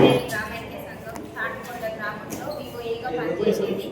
సింగరేణి గ్రామీణ సంఘం తాటికొండ గ్రామంలో వివోఏగా పనిచేసేది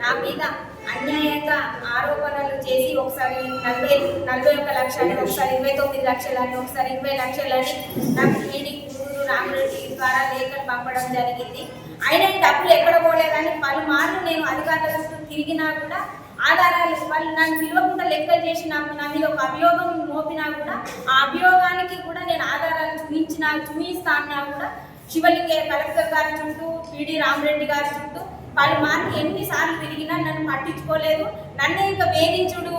నా మీద అన్యాయంగా ఆరోపణలు చేసి ఒకసారి నలభై నలభై ఒక్క లక్షలని ఒకసారి ఇరవై తొమ్మిది లక్షలని ఒకసారి ఇరవై లక్షలని నాకు ఈడీ గురు రామరెడ్డి ద్వారా లేఖలు పంపడం జరిగింది అయినా ఈ డబ్బులు ఎక్కడ పోలేదని పలుమార్లు నేను అధికారుల చుట్టూ తిరిగినా కూడా ఆధారాలు వాళ్ళు నన్ను పిలవకుండా లెక్కలు చేసి నాకు నా మీద ఒక అభియోగం మోపినా కూడా ఆ అభియోగానికి కూడా నేను ఆధారాలు చూపించిన చూపిస్తా అన్నా కూడా శివలింగయ్య కలెక్టర్ గారి చుట్టూ పిడి రామరెడ్డి గారి చుట్టూ వాళ్ళు మార్కు ఎన్నిసార్లు తిరిగినా నన్ను పట్టించుకోలేదు. నన్నే ఇంకా వేధించుడు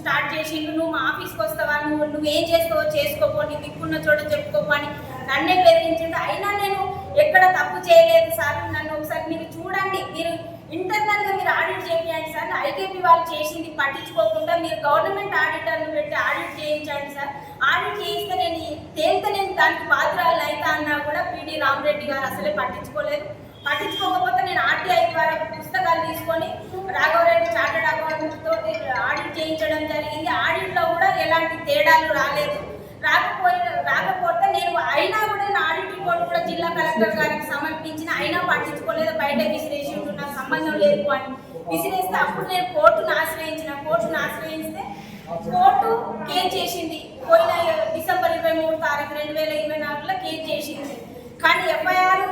స్టార్ట్ చేసిండు నువ్వు మా ఆఫీస్కి వస్తావా నువ్వు నువ్వేం చేస్తావో చేసుకోపో నీ దిక్కున్న చోట చెప్పుకోమని నన్నే బెదిరించిండు అయినా నేను ఎక్కడ తప్పు చేయలేదు సార్ నన్ను ఒకసారి మీరు చూడండి. మీరు ఇంటర్నల్గా మీరు ఆడిట్ చేయించండి సార్. ఐకేపీ వాళ్ళు చేసింది పట్టించుకోకుండా మీరు గవర్నమెంట్ ఆడిటర్లు పెట్టి ఆడిట్ చేయించండి సార్. ఆడిట్ చేయిస్తే నేను తేలితే నేను దానికి పాత్రలు అయితే అన్నా కూడా పిడి రామరెడ్డి గారు అసలే పట్టించుకోలేదు. పట్టించుకోకపోతే నేను ఆర్టీఐ ద్వారా పుస్తకాలు తీసుకొని రాఘవరెడ్డి చార్టెడ్ అకౌంట్ తోటి ఆడిట్ చేయించడం జరిగింది. ఆడిట్లో కూడా ఎలాంటి తేడాలు రాలేదు రాకపోయి రాకపోతే నేను అయినా కూడా నేను ఆడిట్ రిపోర్ట్ కూడా జిల్లా కలెక్టర్ గారికి సమర్పించిన అయినా పట్టించుకోలేదు బయట విసిరేసి నాకు సంబంధం లేదు అని. విసిరేస్తే అప్పుడు నేను కోర్టును ఆశ్రయించిన కోర్టును ఆశ్రయిస్తే కోర్టు కేసు చేసింది. పోయిన డిసెంబర్ ఇరవై మూడు తారీఖు రెండు వేల ఇరవై నాలుగులో కేసు చేసింది. కానీ ఎఫ్ఐఆర్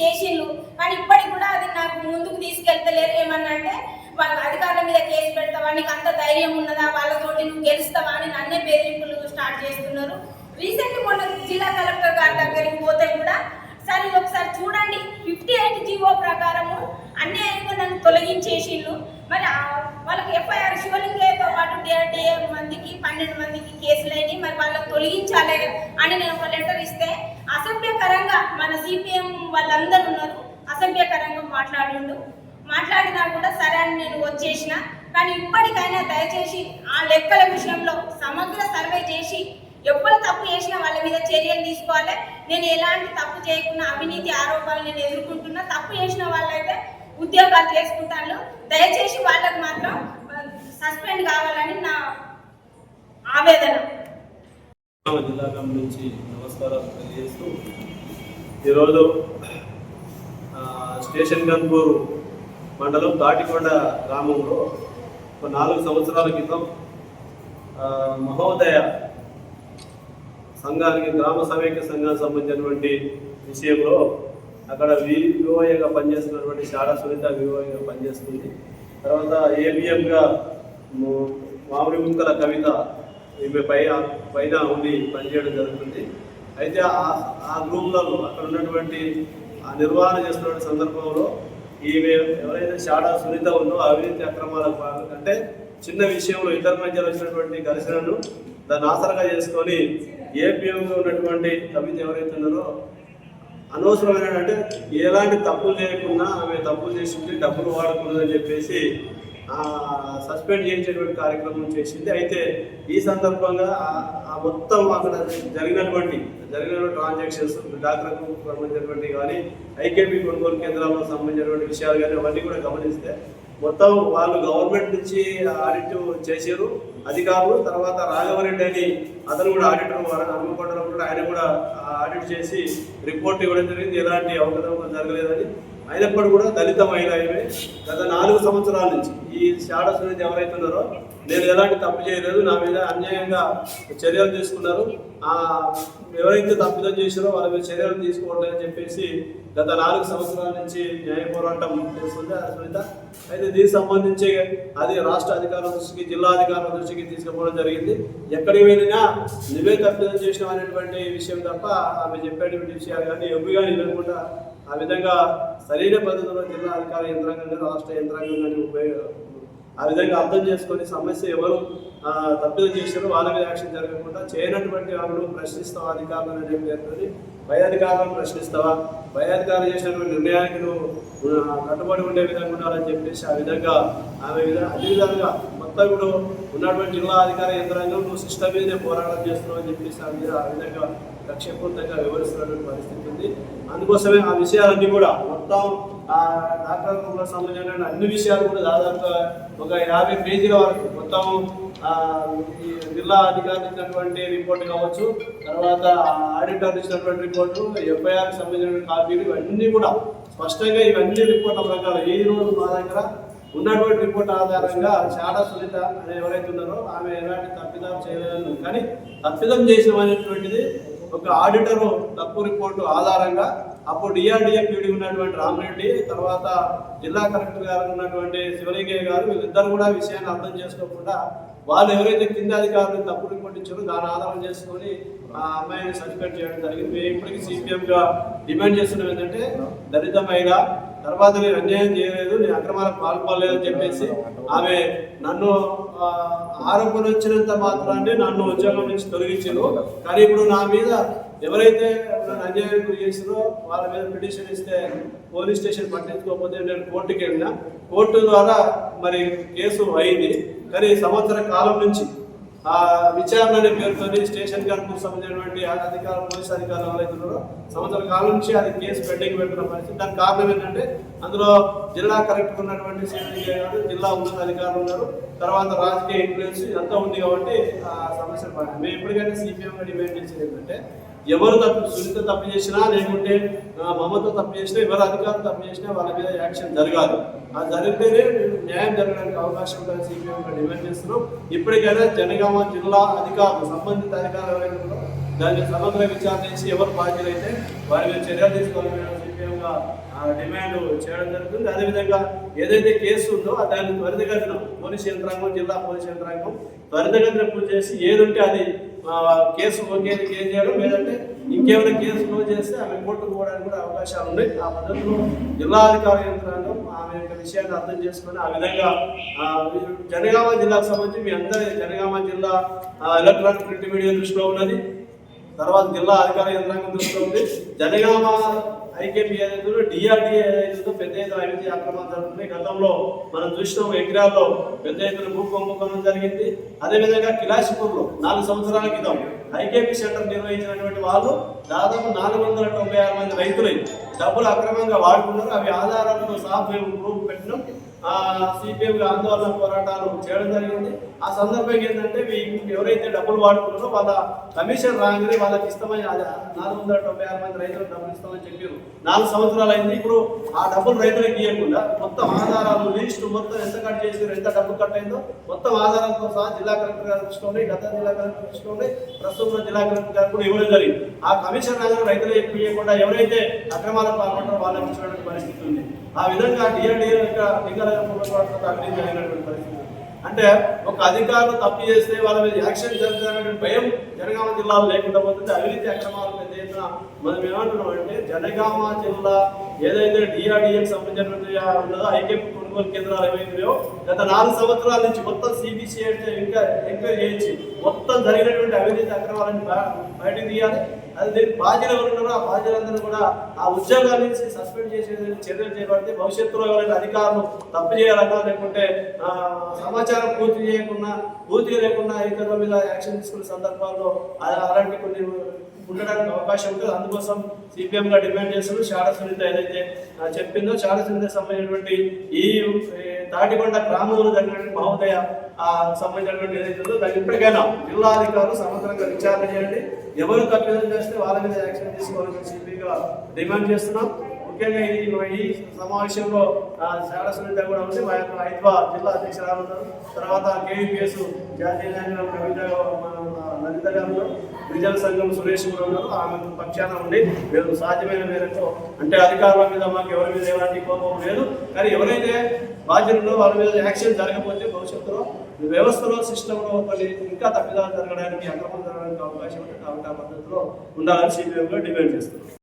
చేసిండ్రు. కానీ ఇప్పటికి కూడా అది నాకు ముందుకు తీసుకెళ్తలేరు. ఏమన్నా అంటే వాళ్ళ అధికారుల మీద కేసు పెడతావా? నీకు అంత ధైర్యం ఉన్నదా? వాళ్ళతోటి నువ్వు గెలుస్తావా అని నన్నే బెదిరింపులు స్టార్ట్ చేస్తున్నారు. రీసెంట్ మొన్న జిల్లా కలెక్టర్ గారి దగ్గరికి పోతే కూడా సరే ఇది ఒకసారి చూడండి ఫిఫ్టీ ఎయిట్ జీవో ప్రకారము అన్యాయంగా నన్ను తొలగించేసిళ్ళు. మరి వాళ్ళకి ఎఫ్ఐఆర్ శివలింగయ్యతో పాటు డిఆర్డీఏ మందికి పన్నెండు మందికి కేసులు అయినాయి. మరి వాళ్ళకి తొలగించాలి అని నేను ఒక లెటర్ ఇస్తే అసభ్యకరంగా మన సిపిఎం వాళ్ళందరూ ఉన్నారు. అసభ్యకరంగా మాట్లాడిండు. మాట్లాడినా కూడా సరే అని నేను వచ్చేసిన. కానీ ఇప్పటికైనా దయచేసి ఆ లెక్కల విషయంలో సమగ్ర సర్వే చేసి ఎవరు తప్పు చేసినా వాళ్ళ మీద చర్యలు తీసుకోవాలి. నేను ఎలాంటి తప్పు చేయకుండా అవినీతి ఆరోపణలు నేను ఎదుర్కొంటున్నా తప్పు చేసిన వాళ్ళైతే ఉద్యోగాలు చేసుకుంటాను దయచేసి వాళ్ళకు మాత్రం సస్పెండ్ కావాలని నా ఆవేదన. జిల్లా నుంచి నమస్కారాలు తెలియజేస్తూ ఈరోజు స్టేషన్ గన్పూర్ మండలం దాటికొండ గ్రామంలో ఒక నాలుగు సంవత్సరాల క్రితం మహోదయ సంఘానికి గ్రామ సమైక్య సంఘానికి సంబంధించినటువంటి విషయంలో అక్కడ వివోఏగా పనిచేస్తున్నటువంటి శారద సునీత వివోఏగా పనిచేస్తుంది. తర్వాత ఏబిఎంగా మామిడి ముక్కల కవిత ఈమె పై పైన ఉండి పనిచేయడం జరుగుతుంది. అయితే ఆ ఆ అక్కడ ఉన్నటువంటి ఆ నిర్వహణ చేస్తున్న సందర్భంలో ఈమె ఎవరైతే షాడా సునీత ఉందో అవినీతి అక్రమాలకు అంటే చిన్న విషయంలో ఇద్దరి మధ్య వచ్చినటువంటి ఘర్షణను దాన్ని ఆసరగా చేసుకొని ఏపీఎంలో ఉన్నటువంటి కవిత ఎవరైతే ఉన్నారో అనవసరమైన అంటే ఎలాంటి తప్పులు చేయకుండా ఆమె తప్పులు చేసింది డబ్బులు వాడకూడదని చెప్పేసి సస్పెండ్ చేయించేటువంటి కార్యక్రమం చేసింది. అయితే ఈ సందర్భంగా ఆ- మొత్తం అక్కడ జరిగినటువంటి జరిగిన ట్రాన్సాక్షన్స్ డాక్టర్కు సంబంధించినటువంటి కానీ ఐకేపీ కొనుగోలు కేంద్రాలకు సంబంధించినటువంటి విషయాలు కానీ అవన్నీ కూడా గమనిస్తే మొత్తం వాళ్ళు గవర్నమెంట్ నుంచి ఆడిట్ చేశారు అధికారులు తర్వాత రాఘవరెడ్డి అని అతను కూడా ఆడిటర్ హనుమకొండలో కూడా ఆయన కూడా ఆడిట్ చేసి రిపోర్ట్ ఇవ్వడం జరిగింది. ఎలాంటి అవకతవకలు జరగలేదని అయినప్పటికీ కూడా దళిత మహిళ ఈమె గత నాలుగు సంవత్సరాల నుంచి ఈ షాడ అనేది ఎవరైతే ఉన్నారో నేను ఎలాంటి తప్పు చేయలేదు. నా మీద అన్యాయంగా చర్యలు తీసుకున్నారు. ఆ ఎవరైతే తప్పిదం చేశారో వాళ్ళ మీద చర్యలు తీసుకోవట్లేదని చెప్పేసి గత నాలుగు సంవత్సరాల నుంచి న్యాయ పోరాటం చేస్తుంది. సునీత అయితే దీనికి సంబంధించి అది రాష్ట్ర అధికారుల దృష్టికి జిల్లా అధికారుల దృష్టికి తీసుకుపోవడం జరిగింది. ఎక్కడికి వెళ్ళినా నువ్వే తప్పిదం చేసినావు అనేటువంటి విషయం తప్ప ఆమె చెప్పేటువంటి విషయాలు కానీ ఎవ్వి కానీ లేకుండా ఆ విధంగా సరైన పద్ధతిలో జిల్లా అధికార యంత్రాంగం కానీ రాష్ట్ర యంత్రాంగం కానీ ఉపయోగ ఆ విధంగా అర్థం చేసుకొని సమస్య ఎవరు తప్పిదం చేశారో వాళ్ళ మీద యాక్షన్ జరగకుండా చేయనటువంటి వాళ్ళు ప్రశ్నిస్తావా అధికారులు అనే పేరుతోని పై అధికారులను ప్రశ్నిస్తావా? పై అధికారులు చేసినటువంటి నిర్ణయానికి నువ్వు కట్టుబడి ఉండే విధంగా ఉండాలని చెప్పేసి ఆ విధంగా ఆమె విధంగా అదే విధంగా మొత్తం ఇప్పుడు ఉన్నటువంటి జిల్లా అధికార యంత్రాంగం నువ్వు సిస్టమ్ మీదే పోరాటం చేస్తున్నావు అని చెప్పేసి ఆ మీద ఆ విధంగా లక్ష్యపూర్తంగా వివరిస్తున్నటువంటి పరిస్థితి ఉంది. అందుకోసమే ఆ విషయాలన్నీ కూడా మొత్తం ఆ డాక్టర్ సంబంధించిన అన్ని విషయాలు కూడా దాదాపుగా ఒక యాభై పేజీల వరకు మొత్తం జిల్లా అధికారులు ఇచ్చినటువంటి రిపోర్ట్ కావచ్చు తర్వాత ఆడిటర్ ఇచ్చినటువంటి రిపోర్టు ఎఫ్ఐఆర్ సంబంధించిన కాపీలు ఇవన్నీ కూడా స్పష్టంగా ఇవన్నీ రిపోర్ట్ల ప్రకారం ఏ రోజు మా దగ్గర ఉన్నటువంటి రిపోర్ట్ ఆధారంగా చాలా సునీత అనే ఎవరైతే ఉన్నారో ఆమె ఎలాంటి తప్పిదం చేయలేదు. కానీ తప్పిదం చేసిన అనేటువంటిది ఒక ఆడిటర్ తప్పు రిపోర్టు ఆధారంగా అప్పుడు డిఆర్డిఏ పీడి ఉన్నటువంటి రామరెడ్డి తర్వాత జిల్లా కలెక్టర్ గారు ఉన్నటువంటి శివలింగయ్య గారు వీళ్ళిద్దరు కూడా విషయాన్ని అర్థం చేసుకోకుండా వాళ్ళు ఎవరైతే కింద అధికారులు తప్పులు రిపోర్ట్ ఇచ్చారో దాన్ని ఆధారం చేసుకొని ఆ అమ్మాయిని సస్పెండ్ చేయడం జరిగింది. మేము ఇప్పటికీ సిపిఎం గా డిమాండ్ చేస్తున్నాం ఏంటంటే దళిత మహిళ తర్వాత నేను అన్యాయం చేయలేదు నేను అక్రమాలకు పాల్పడలేదు అని చెప్పేసి ఆమె నన్ను ఆరోపణ వచ్చినంత మాత్రాన్ని నన్ను ఉద్యోగం నుంచి తొలగించారు. కానీ ఇప్పుడు నా మీద ఎవరైతే అన్యాయం చేసినో వాళ్ళ మీద పిటిషన్ ఇస్తే పోలీస్ స్టేషన్ పట్టించుకోకపోతే నేను కోర్టుకి వెళ్ళినా. కోర్టు ద్వారా మరి కేసు అయింది. కానీ సంవత్సర కాలం నుంచి ఆ విచారణ అనే పేరుతో స్టేషన్ గారికి సంబంధించినటువంటి అధికారులు పోలీస్ అధికారులు ఎవరైతే సంవత్సర కాలం నుంచి అది కేసు పెండింగ్ పెట్టిన పరిస్థితి. దానికి కారణం ఏంటంటే అందులో జిల్లా కలెక్టర్ ఉన్నటువంటి సిఐ గారు జిల్లా ఉన్నత అధికారులు ఉన్నారు. తర్వాత రాజకీయ ఇన్ఫ్లుయెన్స్ ఇదంతా ఉంది కాబట్టి ఆ సమస్యలు మేము ఎప్పటికైనా సిపిఎం డిమాండ్ చేసేది ఏంటంటే ఎవరు తప్పు సునీత తప్పు చేసినా లేకుంటే మమత తప్పు చేసినా ఎవరు అధికారులు తప్పు చేసినా వాళ్ళ మీద యాక్షన్ జరగాలి. ఆ జరిగితేనే న్యాయం జరగడానికి అవకాశం ఉందని సిపిఎం డిమాండ్ చేస్తున్నాం. ఇప్పటికైనా జనగామ జిల్లా అధికారులు సంబంధిత అధికారులు ఎవరైనా దాన్ని సమగ్ర విచారణ చేసి ఎవరు బాధ్యులైతే వారి మీద చర్యలు తీసుకోవాలని సిపిఎంగా డిమాండ్ చేయడం జరుగుతుంది. అదేవిధంగా ఏదైతే కేసు ఉందో దాన్ని త్వరితగతిన పోలీస్ యంత్రాంగం జిల్లా పోలీస్ యంత్రాంగం త్వరితగతిన పూర్తి చేసి ఏదుంటే అది కేసు ఓకే కేసు చేయడం లేదంటే ఇంకేమైనా కేసు క్లోజ్ చేస్తే ఆమె కోర్టుకు పోవడానికి కూడా అవకాశాలు ఉన్నాయి. ఆ పద్ధతిలో జిల్లా అధికార యంత్రాంగం ఆమె యొక్క విషయాన్ని అర్థం చేసుకొని ఆ విధంగా జనగామ జిల్లాకు సంబంధించి మీ అందరి జనగామ జిల్లా ఎలక్ట్రానిక్ ప్రింట్ మీడియా దృష్టిలో ఉన్నది. తర్వాత జిల్లా అధికార యంత్రాంగం దృష్టిలో జనగామ ఐకేపీ ఏదైతుందో డిఆర్డిఏ ఏదైతుందో పెద్ద ఎత్తున అవినీతి అక్రమాలు జరుగుతున్నాయి. గతంలో మనం చూసినాం ఎకరాల్లో పెద్ద ఎత్తున భూ కుంభకోణం జరిగింది. అదేవిధంగా కిలాసిపూర్లో నాలుగు సంవత్సరాల క్రితం ఐకేపీ సెంటర్ నిర్వహించినటువంటి వాళ్ళు దాదాపు నాలుగు వందల తొంభై ఆరు మంది రైతులు డబ్బులు అక్రమంగా వాడుకున్నారు. అవి ఆధారాలతో సాఫ్ ప్రూఫ్ పెట్టినాం. సిపిఎం ఆందోళన పోరాటాలు చేయడం జరిగింది. ఆ సందర్భంగా ఏంటంటే ఎవరైతే డబ్బులు వాడుకున్నారో వాళ్ళ కమిషన్ రాగానే వాళ్ళకి ఇస్తామని నాలుగు వందల తొంభై ఆరు మంది రైతులకు డబ్బులు ఇస్తామని చెప్పారు. నాలుగు సంవత్సరాలు అయింది. ఇప్పుడు ఆ డబ్బులు రైతులకు ఇవ్వకుండా మొత్తం ఆధారాలు లిస్ట్ మొత్తం ఎంత కట్ చేసారు ఎంత డబ్బు కట్ అయిందో మొత్తం ఆధారాలతో సహా జిల్లా కలెక్టర్ గారు తీసుకోండి గత జిల్లా కలెక్టర్ తీసుకోండి ప్రస్తుతం జిల్లా కలెక్టర్ గారు కూడా ఇవ్వడం జరిగింది. ఆ కమిషన్ రాగానే రైతులు ఎక్కువ ఇవ్వకుండా ఎవరైతే అక్రమాలకు పాల్పడతారో వాళ్ళకి ఇచ్చినటువంటి పరిస్థితి ఉంది. ఆ విధంగా డిఆర్డిఏ యొక్క నిఘా అభివృద్ధి అవినీతి జరిగినటువంటి పరిస్థితి అంటే ఒక అధికారులు తప్పు చేస్తే వాళ్ళ మీద యాక్షన్ జరుగుతున్నటువంటి భయం జనగామ జిల్లాలో లేకుండా పోతుంది. అవినీతి అక్రమాలు పెద్ద ఎత్తున మనం ఏమంటున్నాం అంటే జనగామ జిల్లా ఏదైతే డిఆర్డిఏకి సంబంధించినటువంటి ఉన్నదో ఐక్యం కొనుగోలు కేంద్రాలు ఏమైందో గత నాలుగు సంవత్సరాల నుంచి మొత్తం సిబిసిఐ అంటే ఇంకా ఎంక్వైరీ చేయించి మొత్తం జరిగినటువంటి అవినీతి అక్రమాలను బయటకు తీయాలి. అది మీరు బాధ్యులు ఎవరు ఆ బాధ్యులందరూ కూడా ఆ ఉద్యోగాల నుంచి సస్పెండ్ చేసే చర్యలు చేపడితే భవిష్యత్తులో ఎవరైనా అధికారులు తప్పు చేయాలన్నా లేకుంటే సమాచారం పూర్తి చేయకుండా పూర్తి లేకుండా ఇతరుల మీద యాక్షన్ తీసుకునే సందర్భాల్లో అలాంటి కొన్ని ఉండడానికి అవకాశం ఉంటుంది. అందుకోసం సిపిఎం గా డిమాండ్ చేస్తున్నారు. శారద సునీత ఏదైతే చెప్పిందో శారద సునీత సంబంధించినటువంటి ఈ ఈ తాటికొండ గ్రామంలో జరిగినటువంటి మహోదయ ఆ సంబంధించినటువంటి ఏదైతే ఉందో దాన్ని ఇప్పటికైనా జిల్లా అధికారులు సమగ్రంగా విచారణ చేయండి. ఎవరు తప్పిదం చేస్తే వాళ్ళ మీద యాక్షన్ తీసుకోవాలని చెప్పిగా డిమాండ్ చేస్తున్నాం. ముఖ్యంగా ఈ ఈ సమావేశంలో శాడ సునీత కూడా ఉంది మా యొక్క హైదవా జిల్లా అధ్యక్షురాలు ఉన్నారు. తర్వాత కేవీపీఎస్ జాతీయ నాయకులు కవిత లలిత గారు గిరిజన సంఘం సురేష్ కూడా ఉన్నారు. ఆమె పక్షాన ఉండి మేము సాధ్యమైన మేరకు అంటే అధికారుల మీద మాకు ఎవరి మీద ఎలాంటి కోపం లేదు. కానీ ఎవరైతే బాధ్యులు వాళ్ళ మీద యాక్షన్ జరగకపోతే భవిష్యత్తులో వ్యవస్థలో సిస్టంలో కొన్ని ఇంకా తప్పిదాలు జరగడానికి అక్రమం జరగడానికి అవకాశం ఉంటే కాబట్టి ఆ పద్ధతిలో ఉండాలని సిపిఎంగా డిమాండ్ చేస్తున్నాం